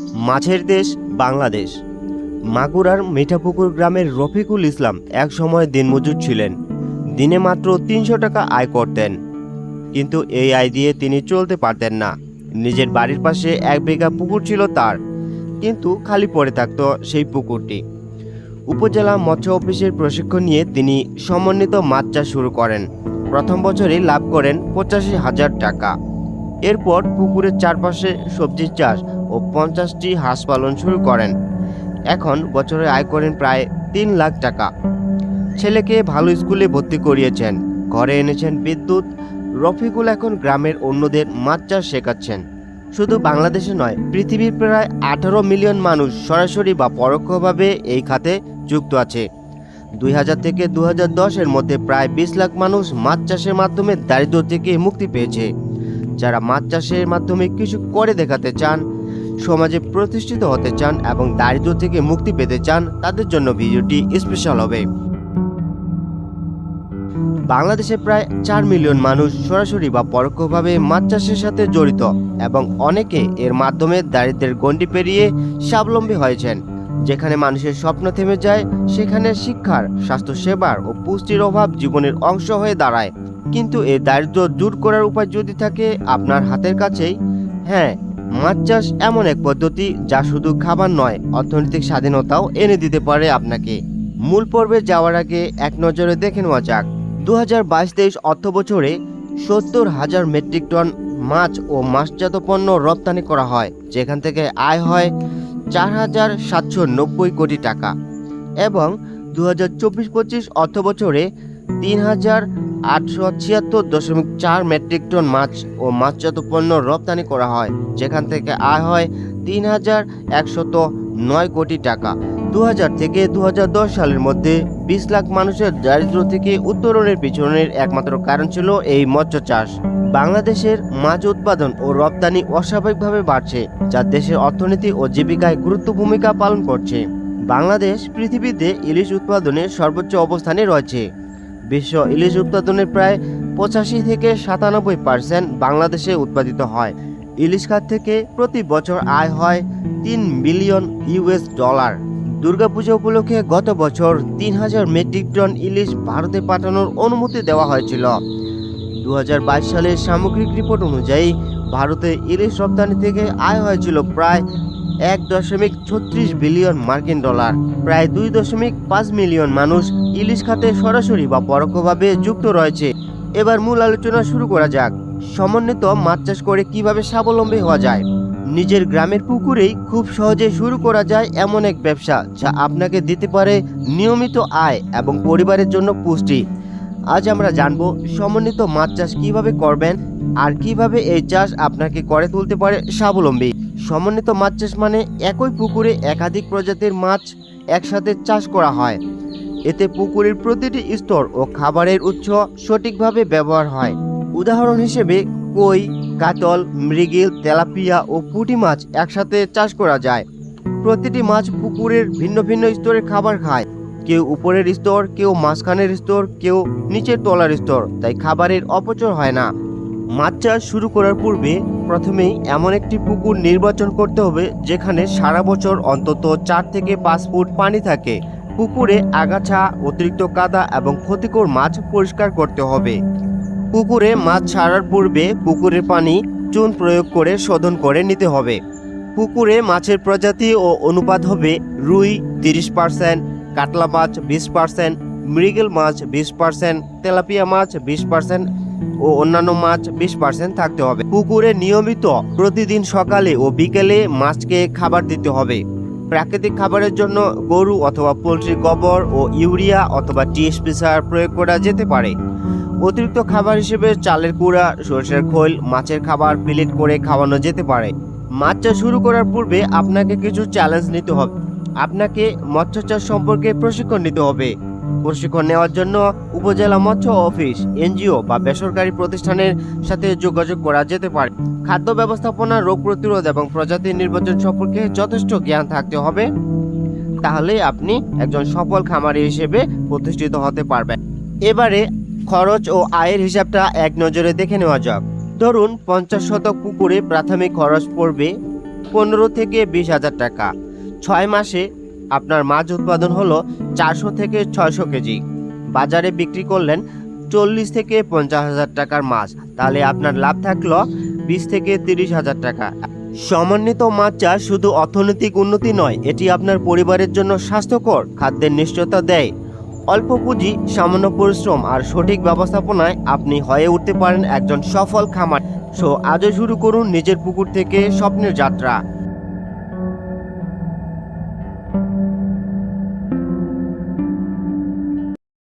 মাছের দেশ বাংলাদেশ। মাগুরার মিঠাপুকুর গ্রামের রফিকুল ইসলাম এক সময় দিনমজুর ছিলেন। দিনে মাত্র তিনশো টাকা আয় করতেন। কিন্তু এই আয় দিয়ে তিনি চলতে পারতেন না। নিজের বাড়ির পাশে এক বিঘা পুকুর ছিল তার। কিন্তু খালি পড়ে থাকতো সেই পুকুরটি। উপজেলা মৎস্য অফিসের প্রশিক্ষণ নিয়ে তিনি সমন্বিত মাছ চাষ শুরু করেন। প্রথম বছরই লাভ করেন পঁচাশি হাজার টাকা। এরপর পুকুরের চারপাশে সবজির চাষ ও পঞ্চাশটি হাঁস পালন শুরু করেন। এখন বছরে আয় করেন প্রায় তিন লাখ টাকা। ছেলেকে ভালো স্কুলে ভর্তি করিয়েছেন। ঘরে এনেছেন বিদ্যুৎ। রফিকুল এখন গ্রামের অন্যদের মাছ চাষ শেখাচ্ছেন। শুধু বাংলাদেশে নয়, পৃথিবীর প্রায় আঠারো মিলিয়ন মানুষ সরাসরি বা পরোক্ষভাবে এই খাতে যুক্ত আছে। দুই হাজার থেকে দু দশের মধ্যে প্রায় বিশ লাখ মানুষ মাছ চাষের মাধ্যমে দারিদ্র থেকে মুক্তি পেয়েছে। যারা মাছ চাষের মাধ্যমে কিছু করে দেখাতে চান সমাজে প্রতিষ্ঠিত হতে চান এবং দারিদ্র থেকে মুক্তি পেতে চান, তাদের জন্য ভিডিওটি স্পেশাল হবে। বাংলাদেশে প্রায় চার মিলিয়ন মানুষ সরাসরি বা পরোক্ষভাবে মাছ চাষের সাথে জড়িত এবং অনেকে এর মাধ্যমে দারিদ্রের গণ্ডি পেরিয়ে স্বাবলম্বী হয়েছেন। যেখানে মানুষের স্বপ্ন থেমে যায়, সেখানে শিক্ষার, স্বাস্থ্যসেবার ও পুষ্টির অভাব জীবনের অংশ হয়ে দাঁড়ায়। কিন্তু এই দারিদ্র দূর করার উপায় যদি থাকে আপনার হাতের কাছেই হ্যাঁ মাছ চাষ এমন এক পদ্ধতি যা শুধু খাবার নয়, অর্থনৈতিক স্বাধীনতাও এনে দিতে পারে আপনাকে। মূল পর্বে যাওয়ার আগে এক নজরে দেখে নেওয়া যাক। দু হাজার বাইশ তেইশ অর্থ বছরে সত্তর হাজার মেট্রিক টন মাছ ও মাছজাত পণ্য রপ্তানি করা হয়, যেখান থেকে আয় হয় চার হাজার সাতশো নব্বই কোটি টাকা। এবং দু হাজার চব্বিশ পঁচিশ অর্থ বছরে তিন হাজার আটশো ছিয়াত্তর দশমিক চার মেট্রিক টন মাছ ও মাছজাত পণ্য রপ্তানি করা হয়, যেখান থেকে আয় হয় তিন হাজার একশত নয় কোটি টাকা। দু হাজার থেকে দু হাজার দশ সালের মধ্যে বিশ লাখ মানুষের দারিদ্র থেকে উত্তরণের পিছনের একমাত্র কারণ ছিল এই মৎস্য চাষ। বাংলাদেশের মাছ উৎপাদন ও রপ্তানি অস্বাভাবিকভাবে বাড়ছে, যা দেশের অর্থনীতি ও জীবিকায় গুরুত্ব ভূমিকা পালন করছে। বাংলাদেশ পৃথিবীতে ইলিশ উৎপাদনের সর্বোচ্চ অবস্থানে রয়েছে। বিশ্ব ইলিশ উৎপাদনের প্রায় পঁচাশি থেকে সাতানব্বই পার্সেন্ট বাংলাদেশে উৎপাদিত হয়। ইলিশ খাত থেকে প্রতি বছর আয় হয় তিন বিলিয়ন ইউএস ডলার। দুর্গাপূজা উপলক্ষে গত বছর তিন হাজার মেট্রিক টন ইলিশ ভারতে পাঠানোর অনুমতি দেওয়া হয়েছিল। দু হাজার বাইশ সালের সামগ্রিক রিপোর্ট অনুযায়ী ভারতে ইলিশ রপ্তানি থেকে আয় হয়েছিল প্রায় এক দশমিক ছত্রিশ বিলিয়ন মার্কিন ডলার, প্রায় দুই দশমিক পাঁচ মিলিয়ন মানুষ ইলিশ খাতে সরাসরি বা পরোক্ষভাবে যুক্ত রয়েছে। এবার মূল আলোচনা শুরু করা যাক। সমন্বিত মাছ চাষ করে কীভাবে স্বাবলম্বী হওয়া যায়? নিজের গ্রামের পুকুরেই খুব সহজে শুরু করা যায় এমন এক ব্যবসা যা আপনাকে দিতে পারে নিয়মিত আয় এবং পরিবারের জন্য পুষ্টি। আজ আমরা জানব সমন্বিত মাছ চাষ কীভাবে করবেন আর কীভাবে এই চাষ আপনাকে করে তুলতে পারে স্বাবলম্বী। সমন্বিত মাছ চাষ মানে একই পুকুরে একাধিক প্রজাতির মাছ একসাথে চাষ করা হয়। এতে পুকুরের প্রতিটি স্তর ও খাবারের উৎস সঠিকভাবে ব্যবহার হয়। উদাহরণ হিসেবে কই, কাতল, মৃগেল, তেলাপিয়া ও পুঁটি মাছ একসাথে চাষ করা যায়। প্রতিটি মাছ পুকুরের ভিন্ন ভিন্ন স্তরের খাবার খায়। কেউ উপরের স্তর, কেউ মাঝখানের স্তর, কেউ নিচের তলার স্তর, তাই খাবারের অপচয় হয় না। মাছ চাষ শুরু করার পূর্বে প্রথমেই এমন একটি পুকুর নির্বাচন করতে হবে, যেখানে সারা বছর অন্তত চার থেকে পাঁচ ফুট পানি থাকে। পুকুরে আগাছা, অতিরিক্ত কাদা এবং ক্ষতিকর মাছ পরিষ্কার করতে হবে। পুকুরে মাছ ছাড়ার পূর্বে পুকুরের পানি চুন প্রয়োগ করে শোধন করে নিতে হবে। পুকুরে মাছের প্রজাতি ও অনুপাত হবে রুই তিরিশ পার্সেন্ট, কাতলা মাছ বিশ পার্সেন্ট, মৃগেল মাছ বিশ পার্সেন্ট, তেলাপিয়া মাছ বিশ পার্সেন্ট ও অন্যান্য মাছ বিশ পার্সেন্ট থাকতে হবে। পুকুরে নিয়মিত প্রতিদিন সকালে ও বিকেলে মাছকে খাবার দিতে হবে। প্রাকৃতিক খাবারের জন্য গরু অথবা পোলট্রির গোবর ও ইউরিয়া অথবা টিএসপি সার প্রয়োগ করা যেতে পারে। অতিরিক্ত খাবার হিসেবে চালের কুড়া সরষের খোল, মাছের খাবার প্লেট করে খাওয়ানো যেতে পারে। মাছ চাষ শুরু করার পূর্বে আপনাকে কিছু চ্যালেঞ্জ নিতে হবে। আপনাকে মৎস্য চাষ সম্পর্কে প্রশিক্ষণ নিতে হবে। প্রশিক্ষণ নেওয়ার জন্য উপজেলা মৎস্য অফিস, এনজিও বা বেসরকারি প্রতিষ্ঠানের সাথে যোগাযোগ করা যেতে পারে। খাদ্য ব্যবস্থাপনা, রোগ প্রতিরোধ এবং প্রজাতি নির্বাচন সম্পর্কে যথেষ্ট জ্ঞান থাকতে হবে। তাহলে আপনি একজন সফল খামারি হিসেবে প্রতিষ্ঠিত হতে পারবেন। এবারে খরচ ও আয়ের হিসাবটা এক নজরে দেখে নেওয়া যাক। ধরুন, পঞ্চাশ শতক পুকুরে প্রাথমিক খরচ পড়বে পনেরো থেকে বিশ হাজার টাকা। ছয় মাসে আপনার মাছ উৎপাদন হলো চারশো থেকে ছয়শো কেজি। বাজারে বিক্রি করলেন চল্লিশ থেকে পঞ্চাশ হাজার টাকার মাছ। তাহলে আপনার লাভ থাকল বিশ থেকে তিরিশ হাজার টাকা। সমন্বিত মাছ চাষ শুধু অর্থনৈতিক উন্নতি নয়, এটি আপনার পরিবারের জন্য স্বাস্থ্যকর, খাদ্যের নিশ্চয়তা দেয়। অল্প পুঁজি, সামান্য পরিশ্রম আর সঠিক ব্যবস্থাপনায় আপনি হয়ে উঠতে পারেন একজন সফল খামার। সো আজও শুরু করুন নিজের পুকুর থেকে স্বপ্নের যাত্রা।